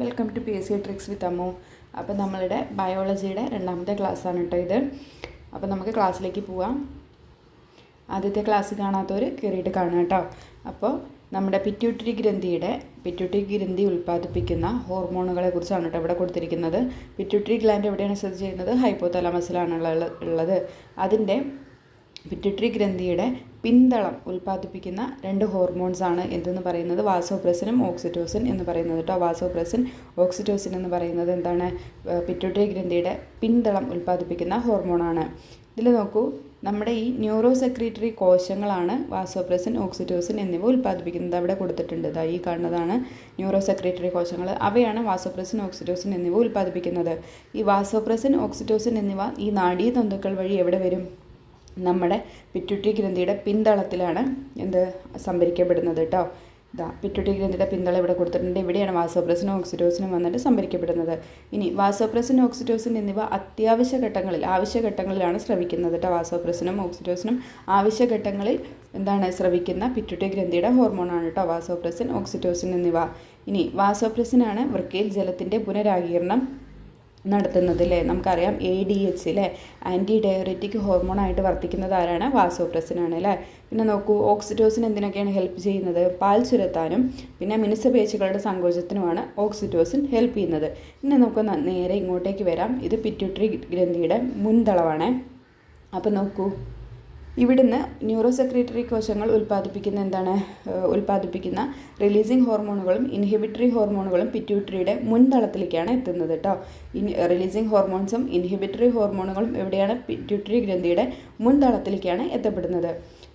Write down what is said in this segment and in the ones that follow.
Welcome to P S C tricks with Ammu അപ്പോൾ നമ്മളുടെ ബയോളജിയുടെ രണ്ടാമത്തെ ക്ലാസ്സാണ് കേട്ടോ ഇത്. അപ്പോൾ നമുക്ക് ക്ലാസ്സിലേക്ക് പോവാം. ആദ്യത്തെ ക്ലാസ് കാണാത്തവർ കയറിയിട്ട് കാണുക കേട്ടോ അപ്പോൾ നമ്മുടെ പിറ്റ്യൂട്ടറി ഗ്രന്ഥിയുടെ പിറ്റ്യൂട്ടറി ഗ്രന്ഥി ഉൽപ്പാദിപ്പിക്കുന്ന ഹോർമോണുകളെ കുറിച്ചാണ് കേട്ടോ ഇവിടെ കൊടുത്തിരിക്കുന്നത്. പിറ്റ്യൂട്ടറി ഗ്ലാൻഡ് എവിടെയാണ് സ്ഥിതി ചെയ്യുന്നത്? ഹൈപ്പോതലമസിലാണ് ഉള്ളത്. അതിന്റെ പിറ്റ്യൂട്ടറി ഗ്രന്ഥിയുടെ പിന്തളം ഉൽപ്പാദിപ്പിക്കുന്ന രണ്ട് ഹോർമോൺസ് ആണ് എന്തെന്ന് പറയുന്നത്? വാസോപ്രസിനും ഓക്സിറ്റോസിൻ എന്ന് പറയുന്നത് കേട്ടോ വാസോപ്രസിൻ ഓക്സിറ്റോസിൻ എന്ന് പറയുന്നത് എന്താണ്? പിറ്റ്യൂട്ടറി ഗ്രന്ഥിയുടെ പിന്തളം ഉൽപ്പാദിപ്പിക്കുന്ന ഹോർമോണാണ് ഇതിൽ നോക്കൂ നമ്മുടെ ഈ ന്യൂറോ സെക്രട്ടറി കോശങ്ങളാണ് വാസോപ്രസിൻ ഓക്സിറ്റോസിൻ എന്നിവ ഉൽപ്പാദിപ്പിക്കുന്നത്. അവിടെ കൊടുത്തിട്ടുണ്ട്. ഇതാ ഈ കാണുന്നതാണ് ന്യൂറോ സെക്രട്ടറി കോശങ്ങൾ അവയാണ് വാസോപ്രസിൻ ഓക്സിറ്റോസിൻ എന്നിവ ഉൽപ്പാദിപ്പിക്കുന്നത്. ഈ വാസോപ്രസിൻ ഓക്സിറ്റോസിൻ എന്നിവ ഈ നാഡീതന്തുക്കൾ വഴി എവിടെ വരും? നമ്മുടെ പിറ്റുട്ടി ഗ്രന്ഥിയുടെ പിന്തളത്തിലാണ് എന്ത് സംഭരിക്കപ്പെടുന്നത് കേട്ടോ. ഇതാ പിറ്റുട്ടി ഗ്രന്ഥിയുടെ പിന്തള ഇവിടെ കൊടുത്തിട്ടുണ്ട്. ഇവിടെയാണ് വാസോപ്രസിനും ഓക്സിറ്റോസിനും വന്നിട്ട് സംഭരിക്കപ്പെടുന്നത്. ഇനി വാസോപ്രസിൻ ഓക്സിറ്റോസിൻ എന്നിവ അത്യാവശ്യ ഘട്ടങ്ങളിൽ ആവശ്യഘട്ടങ്ങളിലാണ് സ്രവിക്കുന്നത് കേട്ടോ. വാസോപ്രസിനും ഓക്സിറ്റോസിനും ആവശ്യഘട്ടങ്ങളിൽ എന്താണ് ശ്രവിക്കുന്ന പിറ്റുട്ടി ഗ്രന്ഥിയുടെ ഹോർമോണാണ് കേട്ടോ വാസോപ്രസിൻ ഓക്സിറ്റോസിൻ എന്നിവ. ഇനി വാസോപ്രസിനാണ് വൃക്കയിൽ ജലത്തിന്റെ പുനരാഗീരണം നടത്തുന്നത് അല്ലേ നമുക്കറിയാം എ ഡി എച്ച് അല്ലേ ആന്റി ഡയററ്റിക് ഹോർമോണായിട്ട് വർത്തിക്കുന്നത് ആരാണ്? വാസോപ്രസിനാണ് അല്ലേ പിന്നെ നോക്കൂ ഓക്സിറ്റോസിൻ എന്തിനൊക്കെയാണ് ഹെൽപ്പ് ചെയ്യുന്നത്? പാൽ ചുരത്താനും പിന്നെ മിനുസപേശികളുടെ സങ്കോചത്തിനുമാണ് ഓക്സിറ്റോസിൻ ഹെൽപ്പ് ചെയ്യുന്നത്. പിന്നെ നമുക്ക് നേരെ ഇങ്ങോട്ടേക്ക് വരാം. ഇത് പിറ്റ്യൂട്ടറി ഗ്രന്ഥിയുടെ മുൻതളവാണ്. അപ്പോൾ നോക്കൂ ഇവിടുന്ന് ന്യൂറോ സെക്രട്ടറി കോശങ്ങൾ ഉൽപ്പാദിപ്പിക്കുന്ന എന്താണ്? ഉൽപ്പാദിപ്പിക്കുന്ന റിലീസിങ് ഹോർമോണുകളും ഇൻഹിബിറ്ററി ഹോർമോണുകളും പിറ്റ്യൂട്ടറിയുടെ മുൻതളത്തിലേക്കാണ് എത്തുന്നത് കേട്ടോ. ഇൻ റിലീസിങ് ഹോർമോൺസും ഇൻഹിബിറ്ററി ഹോർമോണുകളും എവിടെയാണ്? പിറ്റ്യൂട്ടറി ഗ്രന്ഥിയുടെ മുൻതളത്തിലേക്കാണ് എത്തപ്പെടുന്നത്.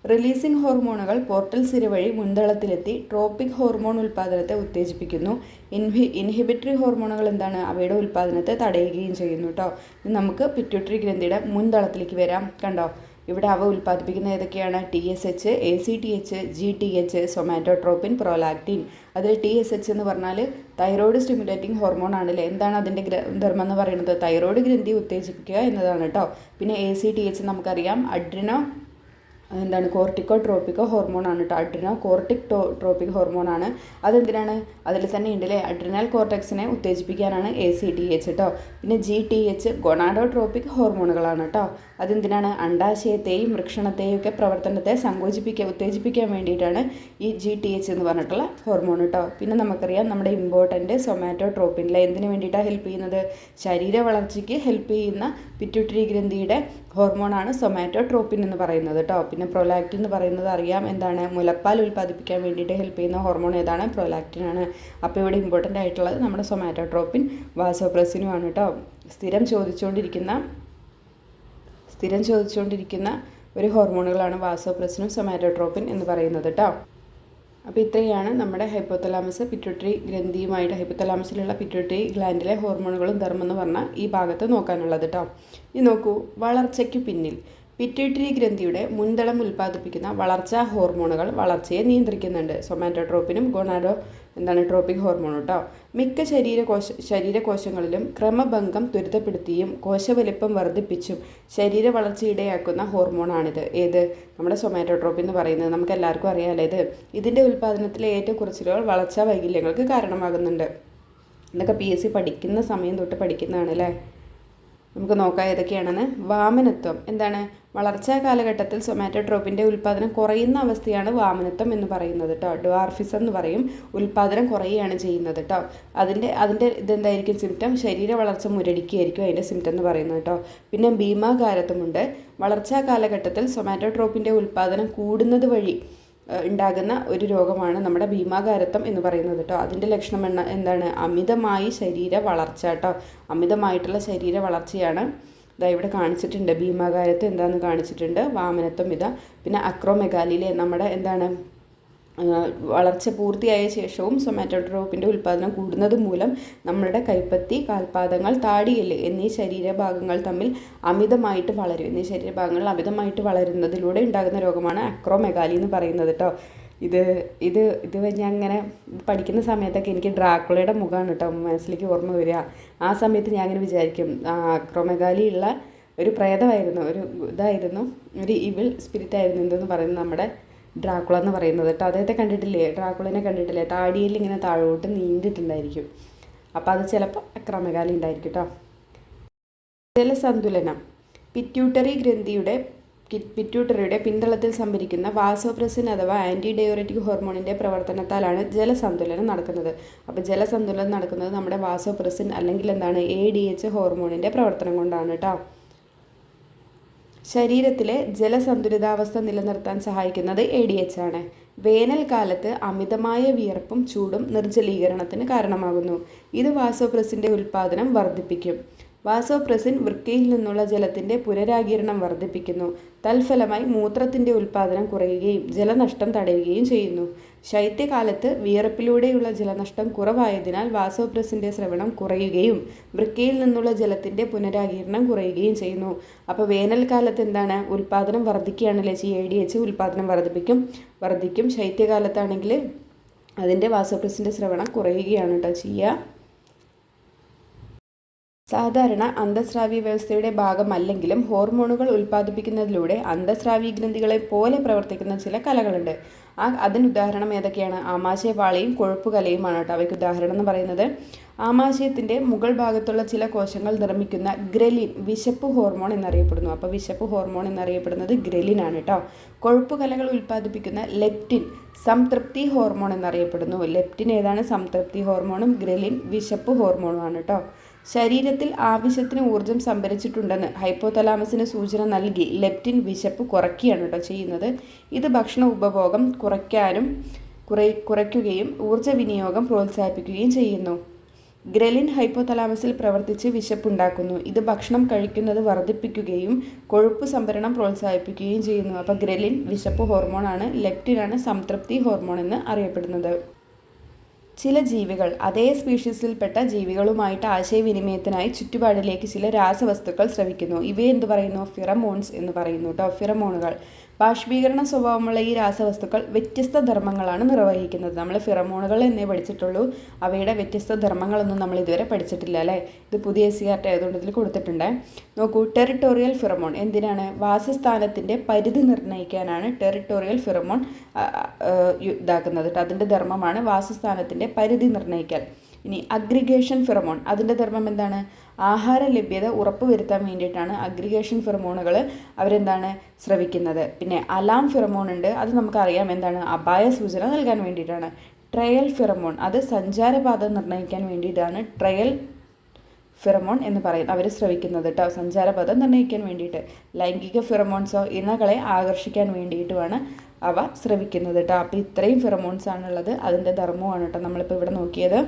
റിലീസിംഗ് ഹോർമോണുകൾ പോർട്ടൽ സിര വഴി മുൻതളത്തിലെത്തി ട്രോപ്പിക് ഹോർമോൺ ഉൽപ്പാദനത്തെ ഉത്തേജിപ്പിക്കുന്നു. ഇൻഹി ഇൻഹിബിറ്ററി ഹോർമോണുകൾ എന്താണ്? അവയുടെ ഉൽപ്പാദനത്തെ തടയുകയും ചെയ്യുന്നു കേട്ടോ. നമുക്ക് പിറ്റ്യൂട്ടറി ഗ്രന്ഥിയുടെ മുൻതളത്തിലേക്ക് വരാം കണ്ടോ. ഇവിടെ അവ ഉൽപ്പാദിപ്പിക്കുന്ന ഏതൊക്കെയാണ്? T S H A C T H G T H somatotropin prolactin അതിൽ ടി എസ് എച്ച് എന്ന് പറഞ്ഞാൽ തൈറോയ്ഡ് സ്റ്റിമുലേറ്റിംഗ് ഹോർമോൺ ആണല്ലേ? എന്താണ് അതിന്റെ ധർമ്മം എന്ന് പറയുന്നത്? തൈറോയ്ഡ് ഗ്രന്ഥി ഉത്തേജിപ്പിക്കുക എന്നതാണ് കേട്ടോ പിന്നെ എ സി ടി എച്ച് നമുക്കറിയാം. അഡ്രിനോ എന്താണ്? കോർട്ടിക്കോ ട്രോപ്പിക്കോ ഹോർമോണാണ് കേട്ടോ അഡ്രിനോ കോർട്ടിക് ടോ ട്രോപ്പിക് ഹോർമോണാണ് അതെന്തിനാണ്? അതിൽ തന്നെ ഉണ്ടല്ലേ? അഡ്രിനൽ കോർട്ടക്സിനെ ഉത്തേജിപ്പിക്കാനാണ് എ സി ടി എച്ച് കേട്ടോ പിന്നെ G T H gonadotropic ഹോർമോണുകളാണ് കേട്ടോ അതെന്തിനാണ്? അണ്ടാശയത്തെയും വൃക്ഷണത്തെയും ഒക്കെ പ്രവർത്തനത്തെ സങ്കോചിപ്പിക്കുക ഉത്തേജിപ്പിക്കാൻ വേണ്ടിയിട്ടാണ് ഈ ജി ടി എച്ച് എന്ന് പറഞ്ഞിട്ടുള്ള ഹോർമോൺ കേട്ടോ പിന്നെ നമുക്കറിയാം നമ്മുടെ ഇമ്പോർട്ടന്റ് സൊമാറ്റോ ട്രോപ്പിനിലെ എന്തിനു വേണ്ടിയിട്ടാണ് ഹെൽപ്പ് ചെയ്യുന്നത്? ശരീര വളർച്ചയ്ക്ക് ഹെൽപ്പ് ചെയ്യുന്ന പിറ്റുട്ടറി ഗ്രന്ഥിയുടെ ഹോർമോണാണ് സൊമാറ്റോ ട്രോപ്പിൻ എന്ന് പറയുന്നത് കേട്ടോ പിന്നെ പ്രൊലാക്റ്റിൻ എന്ന് പറയുന്നത് അറിയാം. എന്താണ്? മുലപ്പാൽ ഉൽപ്പാദിപ്പിക്കാൻ വേണ്ടിയിട്ട് ഹെൽപ്പ് ചെയ്യുന്ന ഹോർമോൺ ഏതാണ്? പ്രൊലാക്റ്റിൻ ആണ്. അപ്പോൾ ഇവിടെ ഇമ്പോർട്ടന്റ് ആയിട്ടുള്ളത് നമ്മുടെ സൊമാറ്റോ ട്രോപ്പിൻ വാസോപ്രസിനുമാണ് കേട്ടോ സ്ഥിരം ചോദിച്ചുകൊണ്ടിരിക്കുന്ന സ്ഥിരം ചോദിച്ചുകൊണ്ടിരിക്കുന്ന ഒരു ഹോർമോണുകളാണ് വാസോപ്രസിനും സൊമാറ്റോട്രോപ്പിൻ എന്ന് പറയുന്നത് കേട്ടോ അപ്പോൾ ഇത്രയാണ് നമ്മുടെ ഹൈപ്പോത്തലാമസ് പിറ്റുട്ടറി ഗ്രന്ഥിയുമായിട്ട് ഹൈപ്പോത്തലാമസിലുള്ള പിറ്റുട്ടറി ഗ്ലാൻഡിലെ ഹോർമോണുകളും ധർമ്മം പറഞ്ഞാൽ ഈ ഭാഗത്ത് നോക്കാനുള്ളത് കേട്ടോ ഇനി നോക്കൂ വളർച്ചയ്ക്ക് പിന്നിൽ പിറ്റ്യൂട്ടറി ഗ്രന്ഥിയുടെ മുൻതളം ഉൽപ്പാദിപ്പിക്കുന്ന വളർച്ചാ ഹോർമോണുകൾ വളർച്ചയെ നിയന്ത്രിക്കുന്നുണ്ട്. സൊമാറ്റോട്രോപ്പിനും ഗൊണാഡോ എന്താണ് ട്രോപ്പിക് ഹോർമോൺ കേട്ടോ മിക്ക ശരീരകോശ ശരീരകോശങ്ങളിലും ക്രമഭംഗം ത്വരിതപ്പെടുത്തിയും കോശവലിപ്പം വർദ്ധിപ്പിച്ചും ശരീര വളർച്ചയിടയാക്കുന്ന ഹോർമോണാണിത്. ഏത്? നമ്മുടെ സൊമാറ്റോട്രോപ്പ് എന്ന് പറയുന്നത് നമുക്ക് എല്ലാവർക്കും അറിയാമല്ലോ ഇത് ഇതിന്റെ ഉൽപ്പാദനത്തിലെ ഏറ്റക്കുറച്ചിലുകൾ വളർച്ചാ വൈകല്യങ്ങൾക്ക് കാരണമാകുന്നുണ്ട്. ഇതൊക്കെ പി എസ് സി പഠിക്കുന്ന സമയം തൊട്ട് പഠിക്കുന്നതാണ് അല്ലേ നമുക്ക് നോക്കാം ഏതൊക്കെയാണെന്ന്. വാമനത്വം. എന്താണ്? വളർച്ചാ കാലഘട്ടത്തിൽ സൊമാറ്റോട്രോപ്പിന്റെ ഉൽപ്പാദനം കുറയുന്ന അവസ്ഥയാണ് വാമനത്വം എന്ന് പറയുന്നത് കേട്ടോ ഡ്വാർഫിസം എന്ന് പറയും. ഉൽപ്പാദനം കുറയുകയാണ് ചെയ്യുന്നത് കേട്ടോ അതിന്റെ അതിന്റെ ഇതെന്തായിരിക്കും സിംറ്റം ശരീര വളർച്ച മുരടിക്കുകയായിരിക്കും അതിന്റെ സിംറ്റം എന്ന് പറയുന്നത് കേട്ടോ പിന്നെ ഭീമാകാരത്വമുണ്ട്. വളർച്ചാ കാലഘട്ടത്തിൽ സൊമാറ്റോട്രോപ്പിന്റെ ഉൽപ്പാദനം കൂടുന്നത് വഴി ഉണ്ടാകുന്ന ഒരു രോഗമാണ് നമ്മുടെ ഭീമാകാരത്വം എന്ന് പറയുന്നത് കേട്ടോ അതിന്റെ ലക്ഷണം എന്താണ്? അമിതമായി ശരീര വളർച്ച കേട്ടോ അമിതമായിട്ടുള്ള ശരീര വളർച്ചയാണ് ഇതാ ഇവിടെ കാണിച്ചിട്ടുണ്ട്. ഭീമാകാരത്വം എന്താണെന്ന് കാണിച്ചിട്ടുണ്ട്. വാമനത്വം ഇതാ. പിന്നെ അക്രോമെഗാലിയിലെ നമ്മുടെ എന്താണ് വളർച്ച പൂർത്തിയായ ശേഷവും സൊമാറ്റോട്രോപ്പിന്റെ ഉൽപ്പാദനം കൂടുന്നത് മൂലം നമ്മുടെ കൈപ്പത്തി കാൽപാദങ്ങൾ താടിയൽ എന്നീ ശരീരഭാഗങ്ങൾ തമ്മിൽ അമിതമായിട്ട് വളരും. എന്നീ ശരീരഭാഗങ്ങൾ അമിതമായിട്ട് വളരുന്നതിലൂടെ ഉണ്ടാകുന്ന രോഗമാണ് അക്രോമെഗാലി എന്ന് പറയുന്നത് കേട്ടോ ഇത് ഇത് ഇത് ഞാൻ അങ്ങനെ പഠിക്കുന്ന സമയത്തൊക്കെ എനിക്ക് ഡ്രാക്കുളയുടെ മുഖമാണ് കേട്ടോ മനസ്സിലേക്ക് ഓർമ്മ വരിക. ആ സമയത്ത് ഞാൻ അങ്ങനെ വിചാരിക്കും ഉള്ള ഒരു പ്രേതമായിരുന്നു ഒരു ഇതായിരുന്നു ഒരു ഇവിൾ സ്പിരിറ്റ് ആയിരുന്നു എന്തെന്ന് പറയുന്നത് നമ്മുടെ ഡ്രാക്കുള എന്ന് പറയുന്നത് കേട്ടോ. അദ്ദേഹത്തെ കണ്ടിട്ടില്ലേ? ഡ്രാക്കുളനെ കണ്ടിട്ടില്ലേ? താടിയിൽ ഇങ്ങനെ താഴോട്ട് നീണ്ടിട്ടുണ്ടായിരിക്കും അപ്പോൾ അത് ചിലപ്പോൾ അക്രമകാലി ഉണ്ടായിരിക്കും കേട്ടോ. ജലസന്തുലനം. പിറ്റ്യൂട്ടറി ഗ്രന്ഥിയുടെ പിറ്റ്യൂട്ടറിയുടെ പിന്തളത്തിൽ സംഭരിക്കുന്ന വാസോപ്രസിൻ അഥവാ ആന്റി ഡയോററ്റിക് ഹോർമോണിന്റെ പ്രവർത്തനത്താലാണ് ജലസന്തുലനം നടക്കുന്നത്. അപ്പോൾ ജലസന്തുലനം നടക്കുന്നത് നമ്മുടെ വാസോപ്രസിൻ അല്ലെങ്കിൽ എന്താണ് എ ഡി എച്ച് ഹോർമോണിന്റെ പ്രവർത്തനം കൊണ്ടാണ് കേട്ടോ ശരീരത്തിലെ ജലസന്തുലിതാവസ്ഥ നിലനിർത്താൻ സഹായിക്കുന്നത് എ ഡി എച്ച് ആണ്. വേനൽക്കാലത്ത് അമിതമായ വിയർപ്പും ചൂടും നിർജലീകരണത്തിന് കാരണമാകുന്നു. ഇത് വാസോപ്രസിന്റെ ഉൽപ്പാദനം വർദ്ധിപ്പിക്കും. വാസോപ്രസിൻ വൃക്കയിൽ നിന്നുള്ള ജലത്തിന്റെ പുനരാകിരണം വർദ്ധിപ്പിക്കുന്നു. തൽഫലമായി മൂത്രത്തിന്റെ ഉൽപ്പാദനം കുറയുകയും ജലനഷ്ടം തടയുകയും ചെയ്യുന്നു. ശൈത്യകാലത്ത് വിയർപ്പിലൂടെയുള്ള ജലനഷ്ടം കുറവായതിനാൽ വാസോപ്രസിന്റെ ശ്രവണം കുറയുകയും വൃക്കയിൽ നിന്നുള്ള ജലത്തിന്റെ പുനരാകീരണം കുറയുകയും ചെയ്യുന്നു. അപ്പോൾ വേനൽക്കാലത്ത് എന്താണ്? ഉൽപ്പാദനം വർദ്ധിക്കുകയാണല്ലേ ചെയ്യുക ഐ ഡി എച്ച് ഉൽപ്പാദനം വർദ്ധിപ്പിക്കും വർദ്ധിക്കും. ശൈത്യകാലത്താണെങ്കിൽ അതിന്റെ വാസോപ്രസിന്റെ ശ്രവണം കുറയുകയാണ് കേട്ടോ ചെയ്യുക സാധാരണ അന്തസ്രാവി വ്യവസ്ഥയുടെ ഭാഗമല്ലെങ്കിലും ഹോർമോണുകൾ ഉൽപ്പാദിപ്പിക്കുന്നതിലൂടെ അന്തസ്രാവി ഗ്രന്ഥികളെ പോലെ പ്രവർത്തിക്കുന്ന ചില കലകളുണ്ട്. ആ അതിന് ഉദാഹരണം ഏതൊക്കെയാണ്? ആമാശയപാളിയും കൊഴുപ്പുകലയുമാണ് കേട്ടോ. അവയ്ക്ക് ഉദാഹരണം എന്ന് പറയുന്നത്. ആമാശയത്തിന്റെ മുകൾ ഭാഗത്തുള്ള ചില കോശങ്ങൾ നിർമ്മിക്കുന്ന ഗ്രലിൻ വിശപ്പ് ഹോർമോൺ എന്നറിയപ്പെടുന്നു. അപ്പോൾ വിശപ്പ് ഹോർമോൺ എന്നറിയപ്പെടുന്നത് ഗ്രലിൻ ആണ് കേട്ടോ. കൊഴുപ്പുകലകൾ ഉൽപ്പാദിപ്പിക്കുന്ന ലെപ്റ്റിൻ സംതൃപ്തി ഹോർമോൺ എന്നറിയപ്പെടുന്നു. ലെപ്റ്റിൻ ഏതാണ്? സംതൃപ്തി ഹോർമോണും ഗ്രലിൻ വിശപ്പ് ഹോർമോണുമാണ് കേട്ടോ. ശരീരത്തിൽ ആവശ്യത്തിന് ഊർജം സംഭരിച്ചിട്ടുണ്ടെന്ന് ഹൈപ്പോതലാമസിന് സൂചന നൽകി ലെപ്റ്റിൻ വിശപ്പ് കുറയ്ക്കുകയാണ് കേട്ടോ ചെയ്യുന്നത്. ഇത് ഭക്ഷണ ഉപഭോഗം കുറയ്ക്കാനും കുറ കുറയ്ക്കുകയും ഊർജ വിനിയോഗം പ്രോത്സാഹിപ്പിക്കുകയും ചെയ്യുന്നു. ഗ്രലിൻ ഹൈപ്പോതലാമസിൽ പ്രവർത്തിച്ച് വിശപ്പുണ്ടാക്കുന്നു. ഇത് ഭക്ഷണം കഴിക്കുന്നത് വർദ്ധിപ്പിക്കുകയും കൊഴുപ്പ് സംഭരണം പ്രോത്സാഹിപ്പിക്കുകയും ചെയ്യുന്നു. അപ്പോൾ ഗ്രലിൻ വിശപ്പ് ഹോർമോണാണ് ലെപ്റ്റിനാണ് സംതൃപ്തി ഹോർമോൺ എന്ന് അറിയപ്പെടുന്നത്. ചില ജീവികൾ അതേ സ്പീഷീസിൽപ്പെട്ട ജീവികളുമായിട്ട് ആശയവിനിമയത്തിനായി ചുറ്റുപാടിലേക്ക് ചില രാസവസ്തുക്കൾ ശ്രവിക്കുന്നു. ഇവയെ എന്ത് പറയുന്നു? ഫിറമോൺസ് എന്ന് പറയുന്നു കേട്ടോ ഫിറമോണുകൾ. ബാഷ്പീകരണ സ്വഭാവമുള്ള ഈ രാസവസ്തുക്കൾ വ്യത്യസ്ത ധർമ്മങ്ങളാണ് നിർവഹിക്കുന്നത്. നമ്മൾ ഫിറമോണുകൾ എന്നേ പഠിച്ചിട്ടുള്ളൂ. അവയുടെ വ്യത്യസ്ത ധർമ്മങ്ങളൊന്നും നമ്മൾ ഇതുവരെ പഠിച്ചിട്ടില്ല അല്ലേ? ഇത് പുതിയ സി ആർ ടി ആയതുകൊണ്ട് ഇതിൽ കൊടുത്തിട്ടുണ്ട്. നോക്കൂ ടെറിട്ടോറിയൽ ഫിറമോൺ എന്തിനാണ്? വാസസ്ഥാനത്തിന്റെ പരിധി നിർണയിക്കാനാണ് ടെറിട്ടോറിയൽ ഫിറമോൺ ഇതാക്കുന്നത്. അതിന്റെ ധർമ്മമാണ് വാസസ്ഥാനത്തിന്റെ പരിധി നിർണയിക്കൽ. ഇനി അഗ്രിഗേഷൻ ഫെറമോൺ അതിന്റെ ധർമ്മം എന്താണ്? ആഹാര ലഭ്യത ഉറപ്പുവരുത്താൻ വേണ്ടിയിട്ടാണ് അഗ്രിഗേഷൻ ഫെറമോണുകൾ അവരെന്താണ് ശ്രവിക്കുന്നത് പിന്നെ അലാം ഫെറമോൺ ഉണ്ട്. അത് നമുക്കറിയാം എന്താണ്? അപായ സൂചന നൽകാൻ വേണ്ടിയിട്ടാണ്. ട്രയൽ ഫിറമോൺ അത് സഞ്ചാരപാത നിർണയിക്കാൻ വേണ്ടിയിട്ടാണ് ട്രയൽ ഫിറമോൺ എന്ന് പറയുന്നത് അവർ ശ്രവിക്കുന്നത് കേട്ടോ സഞ്ചാരപഥം നിർണയിക്കാൻ വേണ്ടിയിട്ട്. ലൈംഗിക ഫിറമോൺസോ ഇണകളെ ആകർഷിക്കാൻ വേണ്ടിയിട്ടുമാണ് അവ ശ്രവിക്കുന്നത് കേട്ടോ അപ്പോൾ ഇത്രയും ഫിറമോൺസ് ആണുള്ളത്. അതിന്റെ ധർമ്മമാണ് കേട്ടോ നമ്മളിപ്പോൾ ഇവിടെ നോക്കിയത്.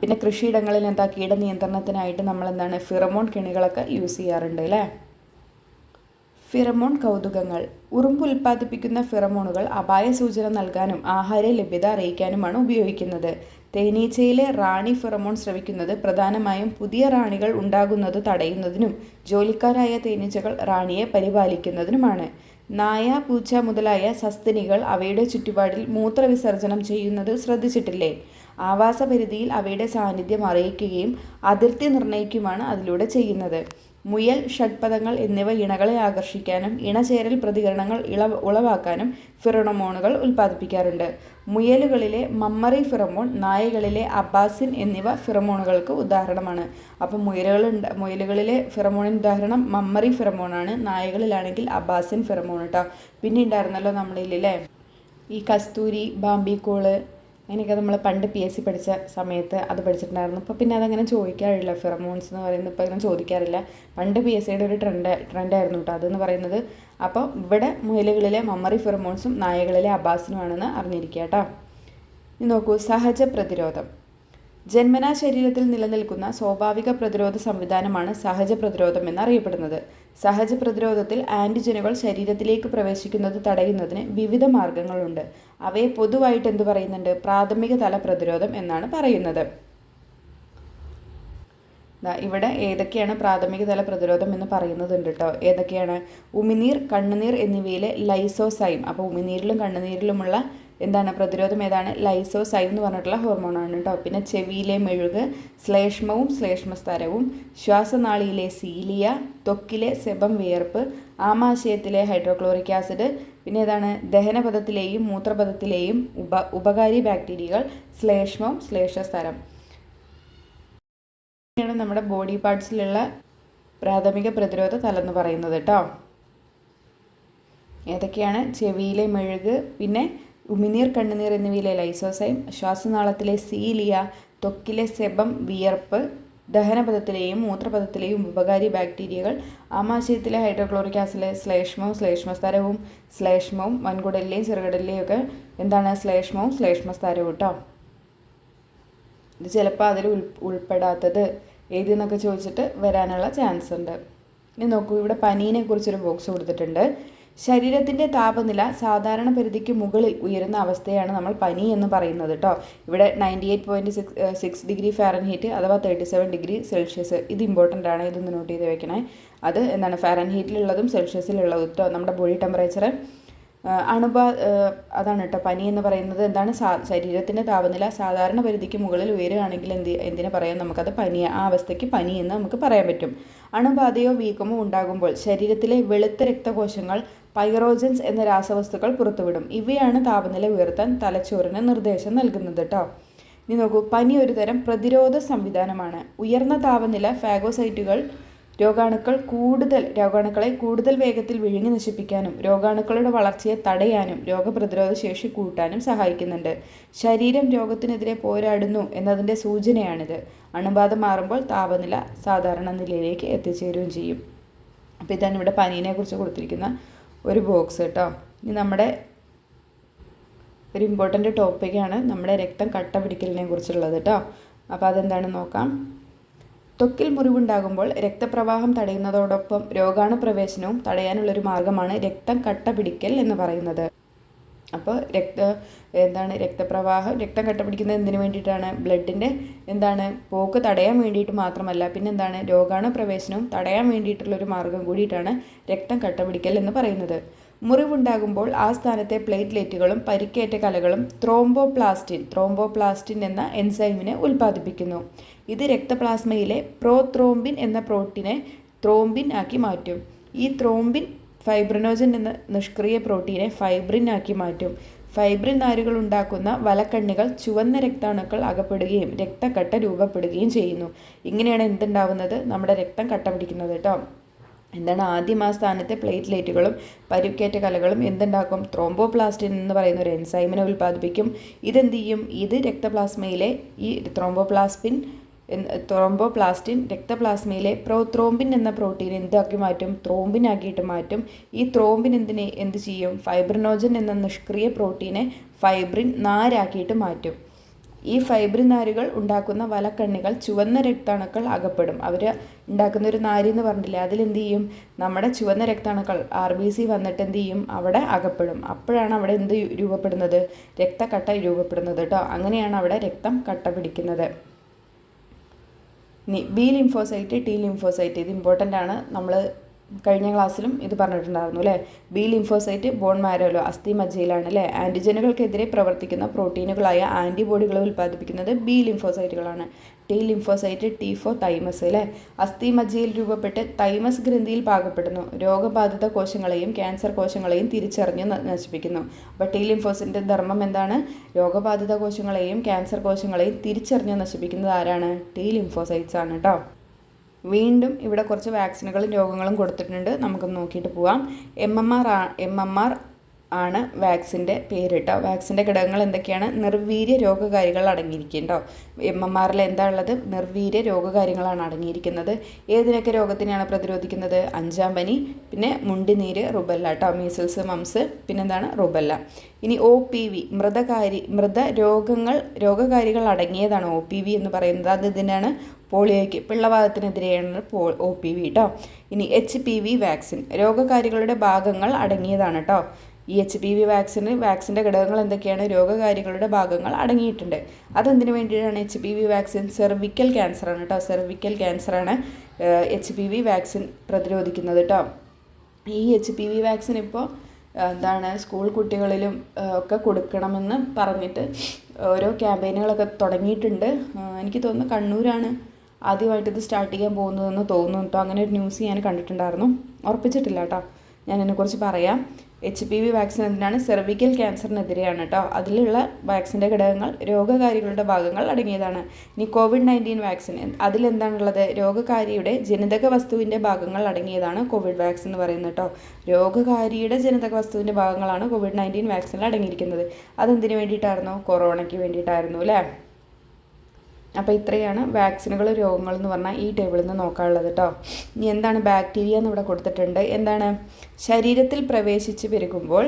പിന്നെ കൃഷിയിടങ്ങളിൽ എന്താ കീടനിയന്ത്രണത്തിനായിട്ട് നമ്മൾ എന്താണ് ഫിറമോൺ കെണികളൊക്കെ യൂസ് ചെയ്യാറുണ്ട് അല്ലേ? ഫിറമോൺ കൗതുകങ്ങൾ. ഉറുമ്പ് ഉൽപ്പാദിപ്പിക്കുന്ന ഫിറമോണുകൾ അപായ സൂചന നൽകാനും ആഹാര ലഭ്യത അറിയിക്കാനുമാണ് ഉപയോഗിക്കുന്നത്. തേനീച്ചയിലെ റാണി ഫിറമോൺ ശ്രവിക്കുന്നത് പ്രധാനമായും പുതിയ റാണികൾ ഉണ്ടാകുന്നത് തടയുന്നതിനും ജോലിക്കാരായ തേനീച്ചകൾ റാണിയെ പരിപാലിക്കുന്നതിനുമാണ്. നായ പൂച്ച മുതലായ സസ്തനികൾ അവയുടെ ചുറ്റുപാടിൽ മൂത്രവിസർജനം ചെയ്യുന്നത് ശ്രദ്ധിച്ചിട്ടില്ലേ? ആവാസപരിധിയിൽ അവയുടെ സാന്നിധ്യം അറിയിക്കുകയും അതിർത്തി നിർണയിക്കുമാണ് അതിലൂടെ ചെയ്യുന്നത്. മുയൽ ഷഡ്പഥങ്ങൾ എന്നിവ ഇണകളെ ആകർഷിക്കാനും ഇണചേരൽ പ്രതികരണങ്ങൾ ഇള ഉളവാക്കാനും ഫിറോണമോണുകൾ ഉൽപ്പാദിപ്പിക്കാറുണ്ട്. മുയലുകളിലെ മമ്മറി ഫിറമോൺ നായകളിലെ അബാസിൻ എന്നിവ ഫിറമോണുകൾക്ക് ഉദാഹരണമാണ്. അപ്പം മുയലുകളുണ്ട് മുയലുകളിലെ ഫിറമോണിന് ഉദാഹരണം മമ്മറി ഫിറമോണാണ് നായകളിലാണെങ്കിൽ അബാസിൻ ഫിറമോൺ കേട്ടോ പിന്നെ ഉണ്ടായിരുന്നല്ലോ നമ്മളില്ലേ ഈ കസ്തൂരി ബാംബിക്കോൾ അങ്ങനെയൊക്കെ നമ്മൾ പണ്ട് പി എസ് സി പഠിച്ച സമയത്ത് അത് പഠിച്ചിട്ടുണ്ടായിരുന്നു. ഇപ്പോൾ പിന്നെ അതങ്ങനെ ചോദിക്കാറില്ല. ഫിറമോൺസ് എന്ന് പറയുന്നത് ഇപ്പോൾ അങ്ങനെ ചോദിക്കാറില്ല. പണ്ട് പി എസ് സിയുടെ ഒരു ട്രെൻഡ് ട്രെൻഡായിരുന്നു കേട്ടോ അതെന്ന് പറയുന്നത് അപ്പോൾ ഇവിടെ മുയലുകളിലെ മമ്മറി ഫിറമോൺസും നായകളിലെ അബാസിനുമാണെന്ന് അറിഞ്ഞിരിക്കുക കേട്ടോ നോക്കൂ. സഹജ പ്രതിരോധം ജന്മനാ ശരീരത്തിൽ നിലനിൽക്കുന്ന സ്വാഭാവിക പ്രതിരോധ സംവിധാനമാണ് സഹജ പ്രതിരോധം എന്നറിയപ്പെടുന്നത്. സഹജ പ്രതിരോധത്തിൽ ആന്റിജനുകൾ ശരീരത്തിലേക്ക് പ്രവേശിക്കുന്നത് തടയുന്നതിന് വിവിധ മാർഗങ്ങളുണ്ട്. അവയെ പൊതുവായിട്ട് എന്തു പറയുന്നുണ്ട്? പ്രാഥമിക തല പ്രതിരോധം എന്നാണ് പറയുന്നത്. ഇവിടെ ഏതൊക്കെയാണ് പ്രാഥമിക തല പ്രതിരോധം എന്ന് പറയുന്നതുണ്ട് കേട്ടോ ഏതൊക്കെയാണ്? ഉമിനീർ കണ്ണുനീർ എന്നിവയിലെ ലൈസോസൈം. അപ്പോൾ ഉമിനീരിലും കണ്ണുനീരിലുമുള്ള എന്താണ് പ്രതിരോധം ഏതാണ്? ലൈസോസൈ എന്ന് പറഞ്ഞിട്ടുള്ള ഹോർമോണാണ് കേട്ടോ പിന്നെ ചെവിയിലെ മെഴുക് ശ്ലേഷ്മവും ശ്ലേഷ്മസ്തരവും ശ്വാസനാളിയിലെ സീലിയ തൊക്കിലെ സെബം വിയർപ്പ് ആമാശയത്തിലെ ഹൈഡ്രോക്ലോറിക് ആസിഡ് പിന്നെ ഏതാണ്? ദഹനപഥത്തിലെയും മൂത്രപഥത്തിലെയും ഉപ ഉപകാരി ബാക്ടീരിയകൾ ശ്ലേഷ്മം ശ്ലേഷസ്തരം ഇതൊക്കെയാണ് നമ്മുടെ ബോഡി പാർട്സിലുള്ള പ്രാഥമിക പ്രതിരോധ തലം എന്ന് പറയുന്നത് കേട്ടോ ഏതൊക്കെയാണ്? ചെവിയിലെ മെഴുക് പിന്നെ ഉമിനീർ കണ്ണുനീർ എന്നിവയിലെ ലൈസോസൈം ശ്വാസനാളത്തിലെ സീലിയ ത്വക്കിലെ സെബം വിയർപ്പ് ദഹനപഥത്തിലെയും മൂത്രപഥത്തിലെയും ഉപകാരി ബാക്ടീരിയകൾ ആമാശയത്തിലെ ഹൈഡ്രോക്ലോറിക് ആസിഡിലെ ശ്ലേഷ്മവും ശ്ലേഷ്മസ്തരവും ശ്ലേഷ്മവും വൻകുടലിലെയും ചെറുകടലിലെയും ഒക്കെ എന്താണ് ശ്ലേഷ്മവും ശ്ലേഷ്മസ്തരവും കേട്ടോ ഇത് ചിലപ്പോൾ അതിൽ ഉൾ ഉൾപ്പെടാത്തത് ഏതെന്നൊക്കെ ചോദിച്ചിട്ട് വരാനുള്ള ചാൻസ് ഉണ്ട്. ഇനി നോക്കൂ ഇവിടെ പനീനെ കുറിച്ചൊരു ബോക്സ് കൊടുത്തിട്ടുണ്ട്. ശരീരത്തിന്റെ താപനില സാധാരണ പരിധിക്ക് മുകളിൽ ഉയരുന്ന അവസ്ഥയാണ് നമ്മൾ പനി എന്ന് പറയുന്നത് കേട്ടോ ഇവിടെ ninety eight point six six degree Fahrenheit അഥവാ തേർട്ടി സെവൻ ഡിഗ്രി സെൽഷ്യസ് ഇത് ഇമ്പോർട്ടന്റ് ആണ്. ഇതൊന്ന് നോട്ട് ചെയ്ത് വെക്കണേ. അത് എന്താണ്? ഫാരൻഹീറ്റിലുള്ളതും സെൽഷ്യസിലുള്ളതും കേട്ടോ നമ്മുടെ ബോഡി ടെമ്പറേച്ചർ അണുബാ അതാണ് കേട്ടോ പനി എന്ന് പറയുന്നത് എന്താണ്? സാ ശരീരത്തിന്റെ താപനില സാധാരണ പരിധിക്ക് മുകളിൽ ഉയരുകയാണെങ്കിൽ എന്ത് എന്തിനു പറയാം? നമുക്കത് പനി ആ അവസ്ഥയ്ക്ക് പനി എന്ന് നമുക്ക് പറയാൻ പറ്റും. അണുബാധയോ വീക്കമോ ഉണ്ടാകുമ്പോൾ ശരീരത്തിലെ വെളുത്ത രക്തകോശങ്ങൾ പൈറോജൻസ് എന്ന രാസവസ്തുക്കൾ പുറത്തുവിടും. ഇവയാണ് താപനില ഉയർത്താൻ തലച്ചോറിന് നിർദ്ദേശം നൽകുന്നത് കേട്ടോ ഇനി നോക്കൂ പനി ഒരു തരം പ്രതിരോധ സംവിധാനമാണ്. ഉയർന്ന താപനില ഫാഗോസൈറ്റുകൾ രോഗാണുക്കൾ കൂടുതൽ രോഗാണുക്കളെ കൂടുതൽ വേഗത്തിൽ വിഴുങ്ങി നശിപ്പിക്കാനും രോഗാണുക്കളുടെ വളർച്ചയെ തടയാനും രോഗപ്രതിരോധ ശേഷി കൂട്ടാനും സഹായിക്കുന്നുണ്ട്. ശരീരം രോഗത്തിനെതിരെ പോരാടുന്നു എന്നതിന്റെ സൂചനയാണിത്. അണുബാധ മാറുമ്പോൾ താപനില സാധാരണ നിലയിലേക്ക് എത്തിച്ചേരുകയും ചെയ്യും. അപ്പോൾ ഇതാണ് ഇവിടെ പനീനെ കുറിച്ച് കൊടുത്തിരിക്കുന്ന ഒരു ബോക്സ് കേട്ടോ. ഇനി നമ്മുടെ ഒരു ഇമ്പോർട്ടന്റ് ടോപ്പിക്കാണ് നമ്മുടെ രക്തം കട്ട പിടിക്കലിനെ കുറിച്ചുള്ളത് കേട്ടോ. അപ്പോൾ അതെന്താണ് നോക്കാം. ത്വക്കിൽ മുറിവുണ്ടാകുമ്പോൾ രക്തപ്രവാഹം തടയുന്നതോടൊപ്പം രോഗാണുപ്രവേശനവും തടയാനുള്ളൊരു മാർഗമാണ് രക്തം കട്ട പിടിക്കൽ എന്ന് പറയുന്നത്. അപ്പോൾ രക്ത എന്താണ് രക്തപ്രവാഹം രക്തം കട്ടപിടിക്കുന്നത് എന്തിനു വേണ്ടിയിട്ടാണ്? ബ്ലഡിന്റെ എന്താണ് പോക്ക് തടയാൻ വേണ്ടിയിട്ട് മാത്രമല്ല പിന്നെ എന്താണ് രോഗാണു പ്രവേശനവും തടയാൻ വേണ്ടിയിട്ടുള്ളൊരു മാർഗം കൂടിയിട്ടാണ് രക്തം കട്ടപിടിക്കൽ എന്ന് പറയുന്നത്. മുറിവുണ്ടാകുമ്പോൾ ആ സ്ഥാനത്തെ പ്ലേറ്റ്ലെറ്റുകളും പരിക്കേറ്റ കലകളും ത്രോംബോപ്ലാസ്റ്റിൻ ത്രോംബോപ്ലാസ്റ്റിൻ എന്ന എൻസൈമിനെ ഉൽപ്പാദിപ്പിക്കുന്നു. ഇത് രക്തപ്ലാസ്മയിലെ പ്രോത്രോംബിൻ എന്ന പ്രോട്ടീനെ ത്രോംബിൻ ആക്കി മാറ്റും. ഈ ത്രോംബിൻ ഫൈബ്രിനോജൻ എന്ന നിഷ്ക്രിയ പ്രോട്ടീനെ ഫൈബ്രിൻ ആക്കി മാറ്റും. ഫൈബ്രിൻ നാരുകൾ ഉണ്ടാക്കുന്ന വലക്കണ്ണികൾ ചുവന്ന രക്താണുക്കൾ അകപ്പെടുകയും രക്തക്കട്ട രൂപപ്പെടുകയും ചെയ്യുന്നു. ഇങ്ങനെയാണ് എന്തുണ്ടാവുന്നത്? നമ്മുടെ രക്തം കട്ട പിടിക്കുന്നത് കേട്ടോ. എന്താണ്? ആദ്യം ആ സ്ഥാനത്തെ പ്ലേറ്റ്ലേറ്റുകളും പരുക്കേറ്റ കലകളും എന്തുണ്ടാക്കും? ത്രോംബോപ്ലാസ്റ്റിൻ എന്ന് പറയുന്ന ഒരു എൻസൈമിനെ ഉൽപ്പാദിപ്പിക്കും. ഇതെന്ത് ചെയ്യും? ഇത് രക്തപ്ലാസ്മയിലെ ഈ ത്രോംബോപ്ലാസ്പിൻ ത്രോംബോപ്ലാസ്റ്റിൻ രക്തപ്ലാസ്മയിലെ പ്രോത്രോംബിൻ എന്ന പ്രോട്ടീൻ എന്താക്കി മാറ്റും? ത്രോംബിൻ ആക്കിയിട്ട് മാറ്റും. ഈ ത്രോംബിൻ എന്തിനെ എന്ത് ചെയ്യും? ഫൈബ്രിനോജൻ എന്ന നിഷ്ക്രിയ പ്രോട്ടീനെ ഫൈബ്രിൻ നാരാക്കിയിട്ട് മാറ്റും. ഈ ഫൈബ്രിൻ നാരുകൾ ഉണ്ടാക്കുന്ന വലക്കണ്ണികൾ ചുവന്ന രക്താണുക്കൾ അകപ്പെടും. അവർ ഉണ്ടാക്കുന്ന ഒരു നാരി എന്ന് പറഞ്ഞില്ലേ അതിലെന്ത് ചെയ്യും? നമ്മുടെ ചുവന്ന രക്താണുക്കൾ ആർ ബി സി വന്നിട്ട് എന്ത് ചെയ്യും? അവിടെ അകപ്പെടും. അപ്പോഴാണ് അവിടെ എന്ത് രൂപപ്പെടുന്നത്? രക്തക്കട്ട രൂപപ്പെടുന്നത് കേട്ടോ അങ്ങനെയാണ് അവിടെ രക്തം കട്ട പിടിക്കുന്നത്. ബി ലിംഫോസൈറ്റ് ടി ലിംഫോസൈറ്റ് ഇത് ഇമ്പോർട്ടന്റ് ആണ്. നമ്മൾ കഴിഞ്ഞ ക്ലാസ്സിലും ഇത് പറഞ്ഞിട്ടുണ്ടായിരുന്നു അല്ലേ? ബി ലിംഫോസൈറ്റ് ബോൺ മാരോലോ അസ്ഥി മജ്ജയിലാണ് അല്ലേ ആന്റിജനുകൾക്കെതിരെ പ്രവർത്തിക്കുന്ന പ്രോട്ടീനുകളായ ആന്റിബോഡികളെ ഉൽപ്പാദിപ്പിക്കുന്നത് B ലിംഫോസൈറ്റുകളാണ്. T lymphocyte T for thymus അല്ലേ? അസ്ഥി മജ്ജയിൽ രൂപപ്പെട്ട് തൈമസ് ഗ്രന്ഥിയിൽ പാകപ്പെടുന്നു. രോഗബാധിത കോശങ്ങളെയും ക്യാൻസർ കോശങ്ങളെയും തിരിച്ചറിഞ്ഞ് നശിപ്പിക്കുന്നു. അപ്പോൾ ടി ലിംഫോസിന്റെ ധർമ്മം എന്താണ്? രോഗബാധിത കോശങ്ങളെയും ക്യാൻസർ കോശങ്ങളെയും തിരിച്ചറിഞ്ഞ് നശിപ്പിക്കുന്നത് ആരാണ്? ടി ലിംഫോസൈറ്റ്സ് ആണ് കേട്ടോ വീണ്ടും ഇവിടെ കുറച്ച് വാക്സിനുകളും രോഗങ്ങളും കൊടുത്തിട്ടുണ്ട്. നമുക്ക് നോക്കിയിട്ട് പോവാം. M M R M M R ആണ് വാക്സിന്റെ പേര് കേട്ടോ വാക്സിന്റെ ഘടകങ്ങൾ എന്തൊക്കെയാണ്? നിർവീര്യ രോഗകാരികൾ അടങ്ങിയിരിക്കുന്നുണ്ടോ എം എം ആറിൽ എന്താ ഉള്ളത്? നിർവീര്യ രോഗകാരികളാണ് അടങ്ങിയിരിക്കുന്നത്. ഏതിനൊക്കെ രോഗത്തിനെയാണ് പ്രതിരോധിക്കുന്നത്? അഞ്ചാം പനി പിന്നെ മുണ്ടിനീര് റുബല്ല കേട്ടോ മീസിൽസ് മംസ് പിന്നെന്താണ്? റുബല്ല. ഇനി ഒ പി വി മൃതകാരി മൃത രോഗങ്ങൾ രോഗകാരികൾ അടങ്ങിയതാണ് ഒ പി വി എന്ന് പറയുന്നത്. അത് ഇതിനാണ് പോളിയോയ്ക്ക് പിള്ളവാദത്തിനെതിരെയാണ് പോ ഒ പി വി കേട്ടോ ഇനി എച്ച് പി വി വാക്സിൻ രോഗകാരികളുടെ ഭാഗങ്ങൾ അടങ്ങിയതാണ് കേട്ടോ ഈ എച്ച് പി വി വാക്സിന് വാക്സിന്റെ ഘടകങ്ങൾ എന്തൊക്കെയാണ്? രോഗകാരികളുടെ ഭാഗങ്ങൾ അടങ്ങിയിട്ടുണ്ട്. അതെന്തിനു വേണ്ടിയിട്ടാണ് H P V vaccine cervical ക്യാൻസറാണ് കേട്ടോ സെർവിക്കൽ ക്യാൻസറാണ് എച്ച് പി വി വാക്സിൻ പ്രതിരോധിക്കുന്നത് കേട്ടോ ഈ എച്ച് പി വി വാക്സിൻ ഇപ്പോൾ എന്താണ് സ്കൂൾ കുട്ടികളിലും ഒക്കെ കൊടുക്കണമെന്ന് പറഞ്ഞിട്ട് ഓരോ ക്യാമ്പയിനുകളൊക്കെ തുടങ്ങിയിട്ടുണ്ട്. എനിക്ക് തോന്നുന്നു കണ്ണൂരാണ് ആദ്യമായിട്ട് ഇത് സ്റ്റാർട്ട് ചെയ്യാൻ പോകുന്നതെന്ന് തോന്നുന്നു കേട്ടോ അങ്ങനെ ഒരു ന്യൂസ് ഞാൻ കണ്ടിട്ടുണ്ടായിരുന്നു. ഉറപ്പിച്ചിട്ടില്ല കേട്ടോ ഞാൻ ഇതിനെക്കുറിച്ച് പറയാം. എച്ച് പി വി വാക്സിൻ എന്തിനാണ് സെർവിക്കൽ ക്യാൻസറിനെതിരെയാണ് കേട്ടോ അതിലുള്ള വാക്സിന്റെ ഘടകങ്ങൾ രോഗകാരികളുടെ ഭാഗങ്ങൾ അടങ്ങിയതാണ്. ഇനി കോവിഡ് നയന്റീൻ വാക്സിൻ അതിലെന്താണുള്ളത്? രോഗകാരിയുടെ ജനിതക വസ്തുവിന്റെ ഭാഗങ്ങൾ അടങ്ങിയതാണ് കോവിഡ് വാക്സിൻ എന്ന് പറയുന്നത് കേട്ടോ രോഗകാരിയുടെ ജനിതക വസ്തുവിന്റെ ഭാഗങ്ങളാണ് കോവിഡ് നയന്റീൻ വാക്സിനിൽ അടങ്ങിയിരിക്കുന്നത്. അതെന്തിനു വേണ്ടിയിട്ടായിരുന്നു? കൊറോണയ്ക്ക് വേണ്ടിയിട്ടായിരുന്നു അല്ലേ അപ്പോൾ ഇത്രയാണ് വാക്സിനുകൾ രോഗങ്ങൾ എന്ന് പറഞ്ഞാൽ ഈ ടേബിളിൽ നിന്ന് നോക്കാനുള്ളത് കേട്ടോ ഇനി എന്താണ് ബാക്ടീരിയ എന്ന് ഇവിടെ കൊടുത്തിട്ടുണ്ട്. എന്താണ്? ശരീരത്തിൽ പ്രവേശിച്ച് പെരുകുമ്പോൾ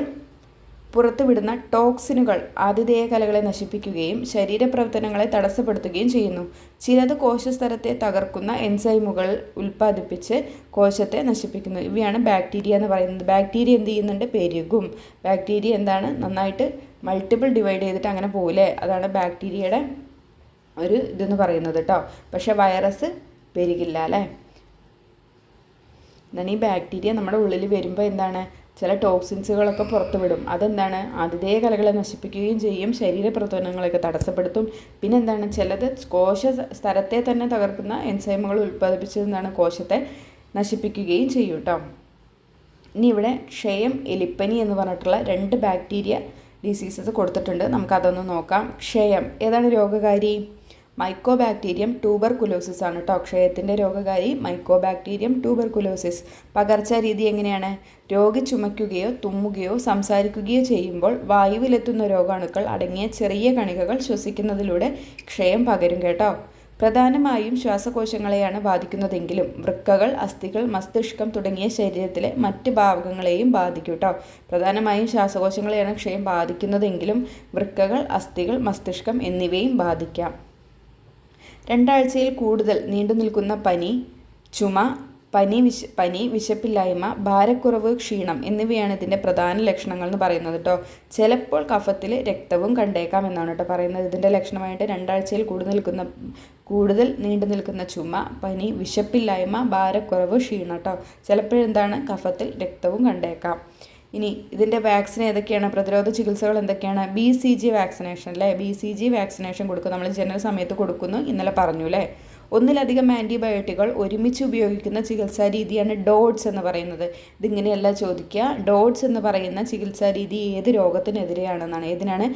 പുറത്തുവിടുന്ന ടോക്സിനുകൾ ആതിഥേയ കലകളെ നശിപ്പിക്കുകയും ശരീരപ്രവർത്തനങ്ങളെ തടസ്സപ്പെടുത്തുകയും ചെയ്യുന്നു. ചിലത് കോശസ്തരത്തെ തകർക്കുന്ന എൻസൈമുകൾ ഉൽപ്പാദിപ്പിച്ച് കോശത്തെ നശിപ്പിക്കുന്നു. ഇവയാണ് ബാക്ടീരിയ എന്ന് പറയുന്നത്. ബാക്ടീരിയ എന്ത് ചെയ്യുന്നുണ്ട്? പെരുകും. ബാക്ടീരിയ എന്താണ്? നന്നായിട്ട് മൾട്ടിപ്പിൾ ഡിവൈഡ് ചെയ്തിട്ട് അങ്ങനെ പോകില്ലേ അതാണ് ബാക്ടീരിയയുടെ ഒരു ഇതെന്ന് പറയുന്നത് കേട്ടോ പക്ഷേ വൈറസ് പെരുകില്ല അല്ലേ? എന്നാൽ ഈ ബാക്ടീരിയ നമ്മുടെ ഉള്ളിൽ വരുമ്പോൾ എന്താണ്? ചില ടോക്സിൻസുകളൊക്കെ പുറത്തു വിടും. അതെന്താണ്? ആതിഥേയ കലകളെ നശിപ്പിക്കുകയും ചെയ്യും. ശരീര പ്രവർത്തനങ്ങളൊക്കെ തടസ്സപ്പെടുത്തും. പിന്നെ എന്താണ്? ചിലത് കോശ സ്ഥലത്തെ തന്നെ തകർക്കുന്ന എൻസൈമുകൾ ഉൽപ്പാദിപ്പിച്ചതെന്നാണ് കോശത്തെ നശിപ്പിക്കുകയും ചെയ്യും കേട്ടോ ഇനി ഇവിടെ ക്ഷയം എലിപ്പനി എന്ന് പറഞ്ഞിട്ടുള്ള രണ്ട് ബാക്ടീരിയ ഡിസീസസ് കൊടുത്തിട്ടുണ്ട്. നമുക്കതൊന്ന് നോക്കാം. ക്ഷയം. ഏതാണ് രോഗകാരി? മൈക്കോ ബാക്ടീരിയം കുലോസിസ് ആണ് കേട്ടോ ക്ഷയത്തിന്റെ രോഗകാരി മൈക്കോബാക്ടീരിയം പകർച്ച രീതി എങ്ങനെയാണ്? രോഗി ചുമയ്ക്കുകയോ തുമ്മുകയോ സംസാരിക്കുകയോ ചെയ്യുമ്പോൾ വായുവിലെത്തുന്ന രോഗാണുക്കൾ അടങ്ങിയ ചെറിയ കണികകൾ ശ്വസിക്കുന്നതിലൂടെ ക്ഷയം പകരും കേട്ടോ. പ്രധാനമായും ശ്വാസകോശങ്ങളെയാണ് ബാധിക്കുന്നതെങ്കിലും വൃക്കകൾ അസ്ഥികൾ മസ്തിഷ്കം തുടങ്ങിയ ശരീരത്തിലെ മറ്റ് ഭാഗങ്ങളെയും ബാധിക്കും കേട്ടോ പ്രധാനമായും ശ്വാസകോശങ്ങളെയാണ് ക്ഷയം ബാധിക്കുന്നതെങ്കിലും വൃക്കകൾ അസ്ഥികൾ മസ്തിഷ്കം എന്നിവയും ബാധിക്കാം. രണ്ടാഴ്ചയിൽ കൂടുതൽ നീണ്ടു നിൽക്കുന്ന പനി ചുമ പനി വിശ പനി വിശപ്പില്ലായ്മ ഭാരക്കുറവ് ക്ഷീണം എന്നിവയാണ് ഇതിന്റെ പ്രധാന ലക്ഷണങ്ങൾ എന്ന് പറയുന്നത് കേട്ടോ ചിലപ്പോൾ കഫത്തിൽ രക്തവും കണ്ടേക്കാം എന്നാണ് കേട്ടോ പറയുന്നത്. ഇതിന്റെ ലക്ഷണമായിട്ട് രണ്ടാഴ്ചയിൽ കൂടുതൽ നിൽക്കുന്ന കൂടുതൽ നീണ്ടു നിൽക്കുന്ന ചുമ പനി വിശപ്പില്ലായ്മ ഭാരക്കുറവ് ക്ഷീണം കേട്ടോ ചിലപ്പോഴെന്താണ്? കഫത്തിൽ രക്തവും കണ്ടേക്കാം. ഇനി ഇതിന്റെ വാക്സിൻ ഏതൊക്കെയാണ്? പ്രതിരോധ ചികിത്സകൾ എന്തൊക്കെയാണ്? ബി സി ജി വാക്സിനേഷൻ അല്ലേ? ബി സി ജി വാക്സിനേഷൻ കൊടുക്കും. നമ്മൾ ജനറൽ സമയത്ത് കൊടുക്കുന്നു ഇന്നലെ പറഞ്ഞു അല്ലേ? ഒന്നിലധികം ആന്റിബയോട്ടിക്കുകൾ ഒരുമിച്ച് ഉപയോഗിക്കുന്ന ചികിത്സാ രീതിയാണ് ഡോഡ്സ് എന്ന് പറയുന്നത്. ഇതിങ്ങനെയല്ല ചോദിക്കുക. ഡോഡ്സ് എന്ന് പറയുന്ന ചികിത്സാ രീതി ഏത് രോഗത്തിനെതിരെയാണെന്നാണ്. ഏതിനാണ്?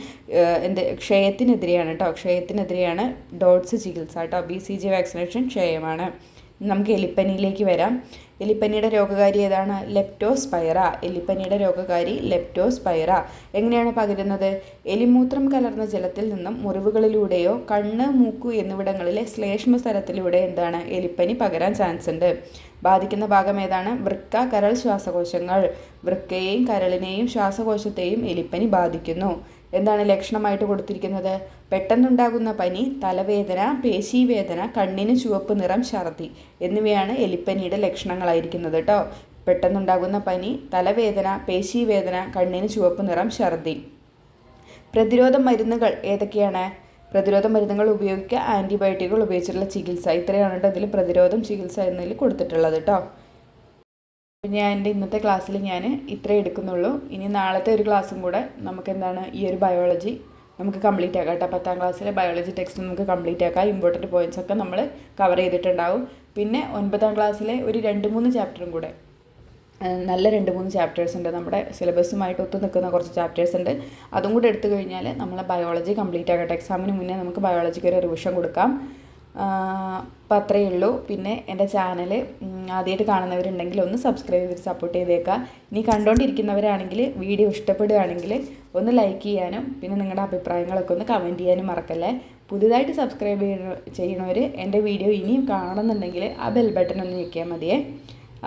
എന്ത്? ക്ഷയത്തിനെതിരെയാണ് കേട്ടോ. ക്ഷയത്തിനെതിരെയാണ് ഡോഡ്സ് ചികിത്സ കേട്ടോ. ബി സി ജി വാക്സിനേഷൻ ക്ഷയമാണ്. നമുക്ക് എലിപ്പനിയിലേക്ക് വരാം. എലിപ്പനിയുടെ രോഗകാരി ഏതാണ്? ലെപ്റ്റോസ്പൈറ എലിപ്പനിയുടെ രോഗകാരി ലെപ്റ്റോസ്പൈറ എങ്ങനെയാണ് പകരുന്നത്? എലിമൂത്രം കലർന്ന ജലത്തിൽ നിന്നും മുറിവുകളിലൂടെയോ കണ്ണ് മൂക്കു എന്നിവിടങ്ങളിലെ ശ്ലേഷ്മ സ്ഥലത്തിലൂടെ എന്താണ് എലിപ്പനി പകരാൻ ചാൻസ് ഉണ്ട്? ബാധിക്കുന്ന ഭാഗം ഏതാണ്? വൃക്ക കരൾ ശ്വാസകോശങ്ങൾ. വൃക്കയെയും കരളിനെയും ശ്വാസകോശത്തെയും എലിപ്പനി ബാധിക്കുന്നു. എന്താണ് ലക്ഷണമായിട്ട് കൊടുത്തിരിക്കുന്നത്? പെട്ടെന്നുണ്ടാകുന്ന പനി തലവേദന പേശീവേദന കണ്ണിന് ചുവപ്പ് നിറം ഛർദി എന്നിവയാണ് എലിപ്പനിയുടെ ലക്ഷണങ്ങളായിരിക്കുന്നത് കേട്ടോ. പെട്ടെന്നുണ്ടാകുന്ന പനി തലവേദന പേശീവേദന കണ്ണിന് ചുവപ്പ് നിറം ഛർദി. പ്രതിരോധ മരുന്നുകൾ ഏതൊക്കെയാണ്? പ്രതിരോധ മരുന്നുകൾ ഉപയോഗിക്കുക ആന്റിബയോട്ടിക്കുകൾ ഉപയോഗിച്ചിട്ടുള്ള ചികിത്സ. ഇത്രയാണ് കേട്ടോ ഇതിൽ പ്രതിരോധം ചികിത്സ എന്നതിൽ കൊടുത്തിട്ടുള്ളത് കേട്ടോ. ഞാൻ എന്റെ ഇന്നത്തെ ക്ലാസ്സിൽ ഞാൻ ഇത്രേ എടുക്കുന്നുള്ളൂ. ഇനി നാളത്തെ ഒരു ക്ലാസ്സും കൂടെ നമുക്ക് എന്താണ് ഈ ഒരു ബയോളജി നമുക്ക് കംപ്ലീറ്റ് ആക്കാം കേട്ടോ. പത്താം ക്ലാസ്സിലെ ബയോളജി ടെക്സ്റ്റ് നമുക്ക് കംപ്ലീറ്റ് ആക്കാം. ഇമ്പോർട്ടന്റ് പോയിന്റ്സ് ഒക്കെ നമ്മൾ കവർ ചെയ്തിട്ടുണ്ടാവും. പിന്നെ ഒൻപതാം ക്ലാസ്സിലെ ഒരു രണ്ട് മൂന്ന് ചാപ്റ്ററും കൂടെ. നല്ല രണ്ട് മൂന്ന് ചാപ്റ്റേഴ്സ് ഉണ്ട്. നമ്മുടെ സിലബസുമായിട്ട് ഒത്തു നിൽക്കുന്ന കുറച്ച് ചാപ്റ്റേഴ്സ് ഉണ്ട്. അതും കൂടെ എടുത്തു കഴിഞ്ഞാൽ നമ്മൾ ബയോളജി കംപ്ലീറ്റ് ആകട്ടെ എക്സാമിന് മുന്നേ നമുക്ക് ബയോളജിക്ക് ഒരു റിവിഷൻ കൊടുക്കാം. അപ്പം അത്രയേ ഉള്ളൂ. പിന്നെ എന്റെ ചാനൽ ആദ്യമായിട്ട് കാണുന്നവരുണ്ടെങ്കിൽ ഒന്ന് സബ്സ്ക്രൈബ് ചെയ്ത് സപ്പോർട്ട് ചെയ്തേക്കുക ഇനി കണ്ടുകൊണ്ടിരിക്കുന്നവരാണെങ്കിൽ വീഡിയോ ഇഷ്ടപ്പെടുകയാണെങ്കിൽ ഒന്ന് ലൈക്ക് ചെയ്യാനും പിന്നെ നിങ്ങളുടെ അഭിപ്രായങ്ങളൊക്കെ ഒന്ന് കമന്റ് ചെയ്യാനും മറക്കല്ലേ. പുതുതായിട്ട് സബ്സ്ക്രൈബ് ചെയ്യണ ചെയ്യണവർ എന്റെ വീഡിയോ ഇനിയും കാണുന്നുണ്ടെങ്കിൽ ആ ബെൽ ബട്ടൺ ഒന്ന് ഞെക്കിയാൽ മതിയേ.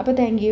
അപ്പോൾ താങ്ക്